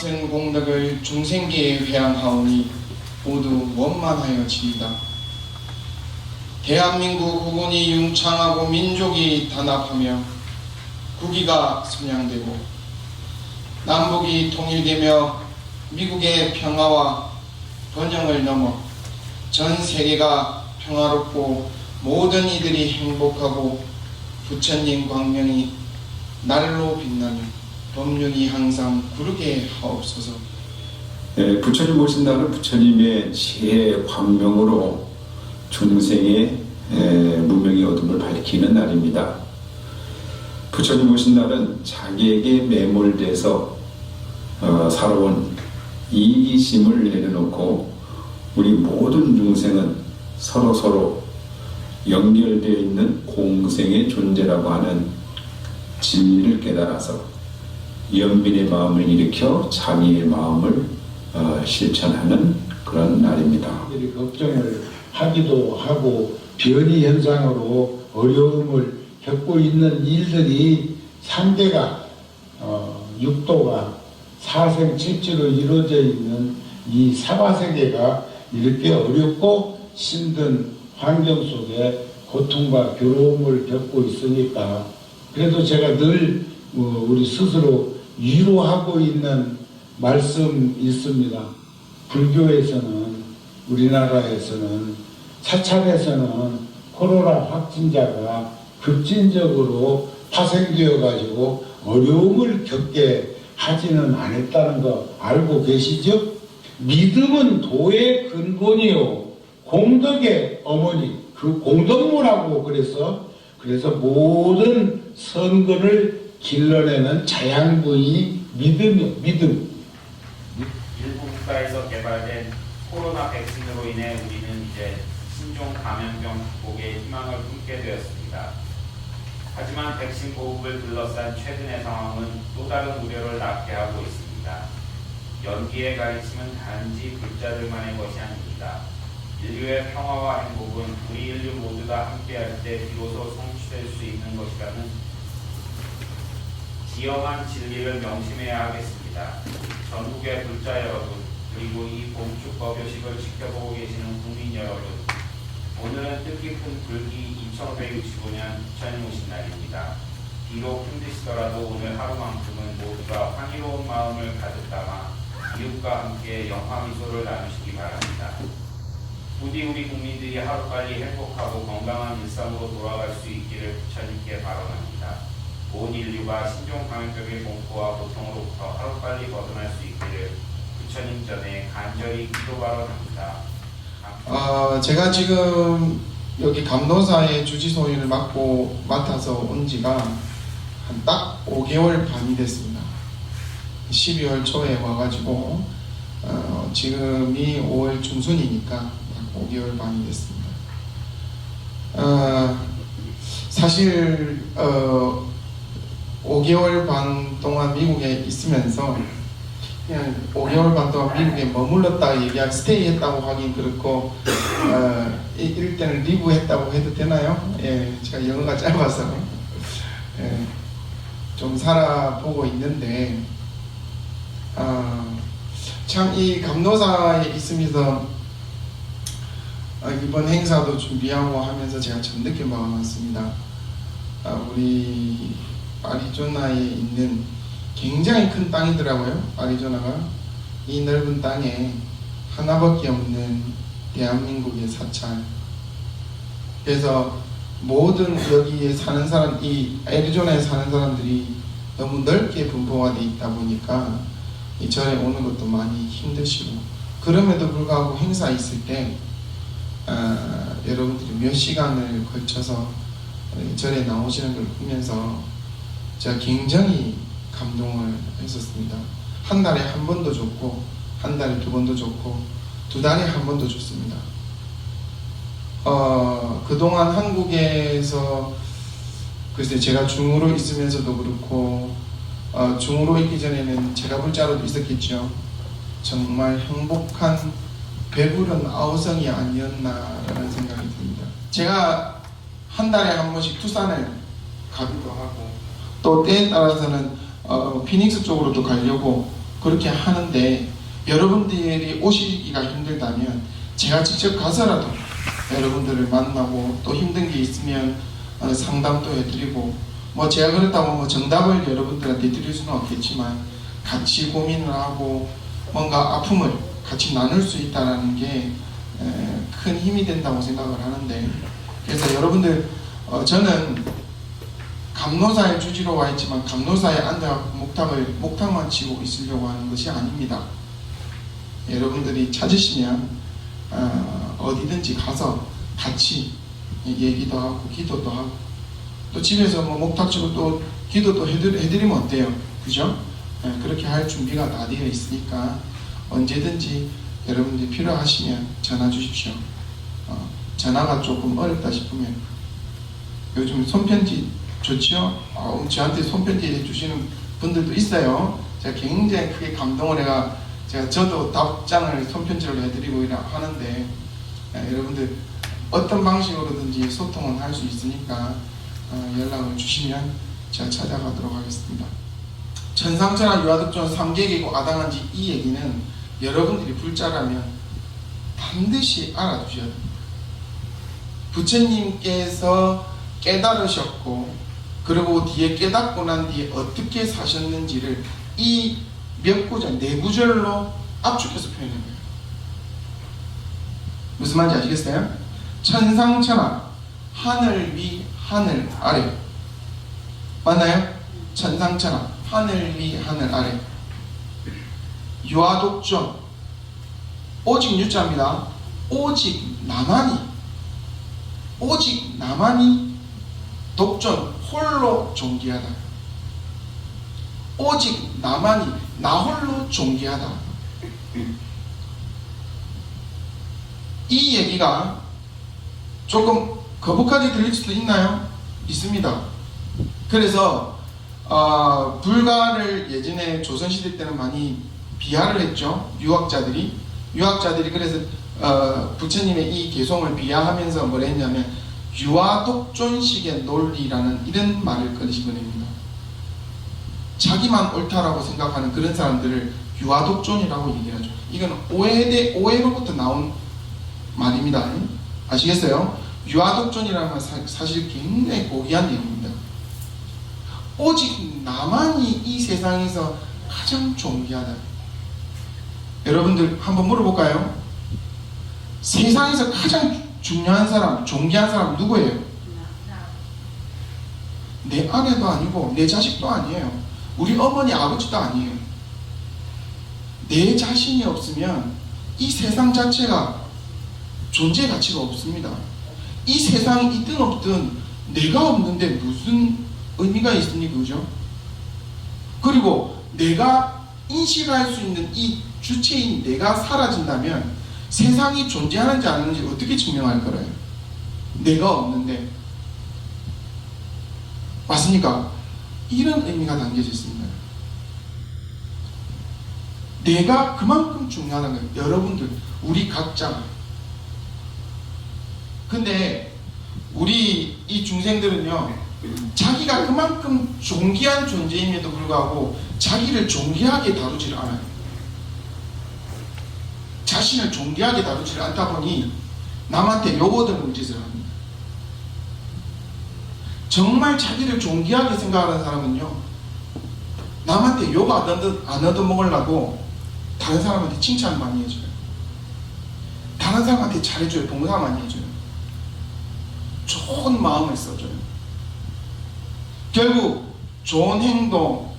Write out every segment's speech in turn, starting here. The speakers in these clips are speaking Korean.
같은 공덕을 중생계에 회양하오니 모두 원만하여 지이다. 대한민국 국군이 융창하고 민족이 단합하며 국위가 선양되고 남북이 통일되며 미국의 평화와 번영을 넘어 전 세계가 평화롭고 모든 이들이 행복하고 부처님 광명이 날로 빛나며 법륜이 항상 구르게 하옵소서. 예, 부처님 오신 날은 부처님의 지혜 광명으로 중생의 예, 문명의 어둠을 밝히는 날입니다. 부처님 오신 날은 자기에게 매몰돼서 어, 살아온 이기심을 내려놓고 우리 모든 중생은 서로 서로 연결되어 있는 공생의 존재라고 하는 진리를 깨달아서 연민의 마음을 일으켜 자기의 마음을 어, 실천하는 그런 날입니다. 걱정을 하기도 하고 변이 현상으로 어려움을 겪고 있는 일들이 상대가 어, 육도가 사생 칠지로 이루어져 있는 이 사바세계가 이렇게 어렵고 힘든 환경 속에 고통과 괴로움을 겪고 있으니까 그래도 제가 늘 어, 우리 스스로 위로하고 있는 말씀 있습니다. 불교에서는 우리나라에서는 사찰에서는 코로나 확진자가 급진적으로 파생되어 가지고 어려움을 겪게 하지는 않았다는 거 알고 계시죠? 믿음은 도의 근본이요 공덕의 어머니 그 공덕무라고 그래서 그래서 모든 선거를 길러내는 자양분이 믿음이요 믿음 일부 국가에서 개발된 코로나 백신으로 인해 우리는 이제 신종 감염병 극복에 희망을 품게 되었습니다. 하지만 백신 보급을 둘러싼 최근의 상황은 또 다른 우려를 낳게 하고 있습니다. 연기의 가르침은 단지 불자들만의 것이 아닙니다. 인류의 평화와 행복은 우리 인류 모두가 함께할 때 비로소 성취될 수 있는 것이라는 지엄한 진리를 명심해야 하겠습니다. 전국의 불자 여러분, 그리고 이 봉축 법 요식을 지켜보고 계시는 국민 여러분, 오늘은 뜻깊은 불기 2565년 부처님 오신 날입니다. 비록 힘드시더라도 오늘 하루만큼은 모두가 환희로운 마음을 가득 담아 이웃과 함께 영화 미소를 나누시기 바랍니다. 부디 우리 국민들이 하루빨리 행복하고 건강한 일상으로 돌아갈 수 있기를 부처님께 바라옵니다. 온 인류가 신종 감염병의 공포와 고통으로부터 하루빨리 벗어날 수 있기를 부처님 전에 간절히 기도 바랍니다. 어, 제가 지금 여기 감노사의 주지소위를 맡고 맡아서 온 지가 한 딱 5개월 반이 됐습니다. 12월 초에 와가지고 어, 지금이 5월 중순이니까 딱 5개월 반이 됐습니다. 어, 사실 어, 5개월 반 동안 미국에 있으면서 그냥 5개월 반 동안 미국에 머물렀다 얘기하기 스테이 했다고 하긴 그렇고 어, 이- 이럴 때는 리브 했다고 해도 되나요? 예, 제가 영어가 짧아서 예, 좀 살아보고 있는데 아, 참이 감노사에 있으면서 어, 이번 행사도 준비하고 하면서 제가 참 느낀 바가 많습니다. 아, 우리 아리조나에 있는 굉장히 큰 땅이더라고요. 아리조나가 이 넓은 땅에 하나밖에 없는 대한민국의 사찰. 그래서 모든 여기에 사는 사람, 이 애리조나에 사는 사람들이 너무 넓게 분포가 돼 있다 보니까 이 절에 오는 것도 많이 힘드시고 그럼에도 불구하고 행사 있을 때 아, 여러분들이 몇 시간을 걸쳐서 이 절에 나오시는 걸 보면서 제가 굉장히 감동을 했었습니다. 한 달에 한 번도 좋고 한 달에 두 번도 좋고 두 달에 한 번도 좋습니다. 어, 그동안 한국에서 글쎄 제가 중으로 있으면서도 그렇고 어, 중으로 있기 전에는 제가 불자로도 있었겠죠. 정말 행복한 배부른 아우성이 아니었나라는 생각이 듭니다. 제가 한 달에 한 번씩 투싼을 가기도 하고 또 때에 따라서는 어, 피닉스 쪽으로 도 가려고 그렇게 하는데 여러분들이 오시기가 힘들다면 제가 직접 가서라도 여러분들을 만나고 또 힘든 게 있으면 어, 상담도 해드리고 뭐 제가 그렇다고 뭐 정답을 여러분들한테 드릴 수는 없겠지만 같이 고민을 하고 뭔가 아픔을 같이 나눌 수 있다는 게 큰 힘이 된다고 생각을 하는데 그래서 여러분들 어, 저는 감노사의 주지로 와 있지만 감노사에 앉아 목탁을 목탁만 치고 있으려고 하는 것이 아닙니다. 여러분들이 찾으시면 어, 어디든지 가서 같이 얘기도 하고 기도도 하고 또 집에서 뭐 목탁 치고 또 기도도 해드, 해드리면 어때요? 그죠? 예, 그렇게 할 준비가 다 되어 있으니까 언제든지 여러분들이 필요하시면 전화 주십시오. 어, 전화가 조금 어렵다 싶으면 요즘 손편지 좋지요? 어, 저한테 손편지 해주시는 분들도 있어요. 제가 굉장히 크게 감동을 해가 제가 저도 답장을 손편지로 해드리고 하는데 예, 여러분들 어떤 방식으로든지 소통은 할 수 있으니까 어, 연락을 주시면 제가 찾아가도록 하겠습니다. 천상천하 유아득전 3계기고 아당한지 이 얘기는 여러분들이 불자라면 반드시 알아두셔야 됩니다. 부처님께서 깨달으셨고 그리고 뒤에 깨닫고 난 뒤에 어떻게 사셨는지를 이 몇 구절, 네 구절로 압축해서 표현한 거예요. 무슨 말인지 아시겠어요? 천상천하 하늘 위 하늘 아래 맞나요? 천상천하 하늘 위 하늘 아래 유아독존 오직 유자입니다. 오직 나만이 오직 나만이 독존 홀로 존귀하다. 오직 나만이 나 홀로 존귀하다. 이 얘기가 조금 거북하게 들릴 수도 있나요? 있습니다. 그래서 어, 불가를 예전에 조선시대 때는 많이 비하를 했죠. 유학자들이 유학자들이 그래서 어, 부처님의 이 개송을 비하하면서 뭘 했냐면 유아 독존식의 논리라는 이런 말을 꺼내집어냅니다. 자기만 옳다라고 생각하는 그런 사람들을 유아 독존이라고 얘기하죠. 이건 오해대 오해로부터 나온 말입니다. 아시겠어요? 유아 독존이라는 건 사, 사실 굉장히 고귀한 내용입니다. 오직 나만이 이 세상에서 가장 존귀하다. 여러분들 한번 물어볼까요? 세상에서 가장 중요한 사람, 존귀한 사람 누구예요? 내 아내도 아니고 내 자식도 아니에요. 우리 어머니 아버지도 아니에요. 내 자신이 없으면 이 세상 자체가 존재 가치가 없습니다. 이 세상이 있든 없든 내가 없는데 무슨 의미가 있습니까? 그죠? 그리고 내가 인식할 수 있는 이 주체인 내가 사라진다면 세상이 존재하는지 안 하는지 어떻게 증명할 거예요? 내가 없는데. 맞습니까? 이런 의미가 담겨져 있습니다. 내가 그만큼 중요하다는 거예요. 여러분들, 우리 각자. 근데 우리 이 중생들은요, 자기가 그만큼 존귀한 존재임에도 불구하고 자기를 존귀하게 다루지를 않아요. 자신을 존귀하게 다루지를 않다 보니 남한테 요거들 물짓을 합니다. 정말 자기를 존귀하게 생각하는 사람은요, 남한테 욕 안 얻어먹으려고 다른 사람한테 칭찬 많이 해줘요. 다른 사람한테 잘해줘요. 봉사 많이 해줘요. 좋은 마음을 써줘요. 결국 좋은 행동,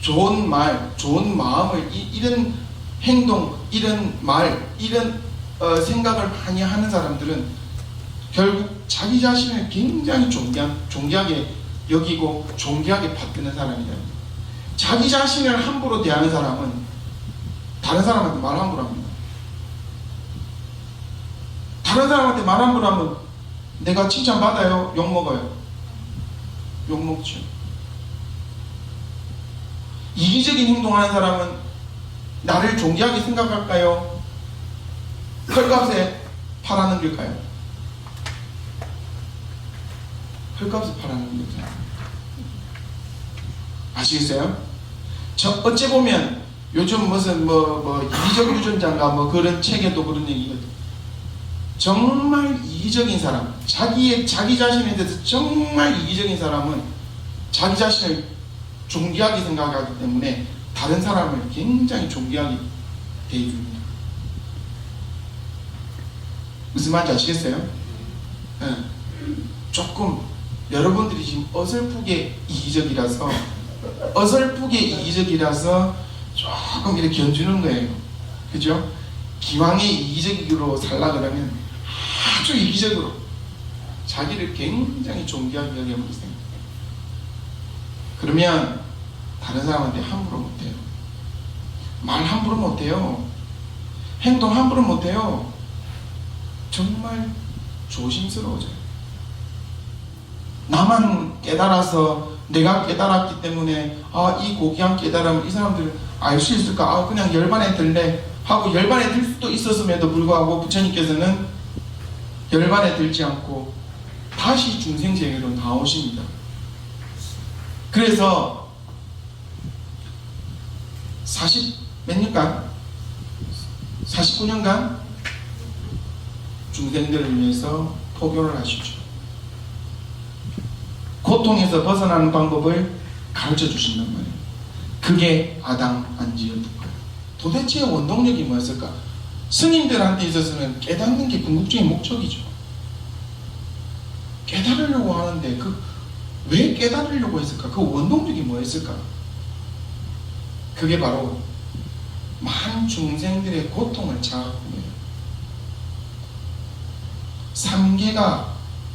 좋은 말, 좋은 마음을 이, 이런 행동, 이런 말, 이런 어, 생각을 많이 하는 사람들은 결국 자기 자신을 굉장히 존귀한, 존귀하게 여기고 존귀하게 받드는 사람이에요. 자기 자신을 함부로 대하는 사람은 다른 사람한테 말 함부로 합니다. 다른 사람한테 말 함부로 하면 내가 칭찬 받아요? 욕 먹어요? 욕 먹죠. 이기적인 행동하는 사람은 나를 존귀하게 생각할까요? 헐값에 팔아넘길까요? 헐값에 팔아넘길까요? 아시겠어요? 저 어째 보면 요즘 무슨 뭐, 뭐 이기적 유전자인가 뭐 그런 책에도 그런 얘기거든. 정말 이기적인 사람, 자기의 자기 자신에 대해서 정말 이기적인 사람은 자기 자신을 존귀하게 생각하기 때문에 다른 사람을 굉장히 존귀하게 대해줍니다. 무슨 말인지 아시겠어요? 예. 조금 여러분들이 지금 어설프게 이기적이라서 어설프게 이기적이라서 조금 이렇게 견주는 거예요. 그죠? 기왕에 이기적으로 살라 그러면 아주 이기적으로 자기를 굉장히 존귀하게 생각해요. 그러면 다른 사람한테 함부로 못해요. 말 함부로 못해요. 행동 함부로 못해요. 정말 조심스러워져요. 나만 깨달아서 내가 깨달았기 때문에 아 이 고귀한 깨달음을 이 사람들 알수 있을까? 아 그냥 열반에 들래 하고 열반에 들 수도 있었음에도 불구하고 부처님께서는 열반에 들지 않고 다시 중생세계로 나오십니다. 그래서 40 몇 년간 49년간 중생들을 위해서 포교를 하시죠. 고통에서 벗어나는 방법을 가르쳐 주신단 말이에요. 그게 아당 안지였던 거예요. 도대체 원동력이 뭐였을까? 스님들한테 있어서는 깨닫는 게 궁극적인 목적이죠. 깨달으려고 하는데 그 왜 깨달으려고 했을까? 그 원동력이 뭐였을까? 그게 바로 많은 중생들의 고통을 자아한 거예요. 삼계가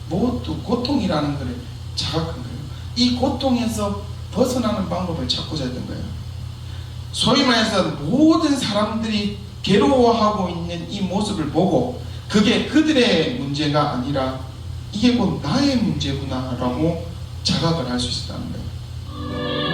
모두 고통이라는 것을 자각한 거예요. 이 고통에서 벗어나는 방법을 찾고자 했던 거예요. 소위 말해서 모든 사람들이 괴로워하고 있는 이 모습을 보고 그게 그들의 문제가 아니라 이게 곧 나의 문제구나라고 자각을 할 수 있었다는 거예요.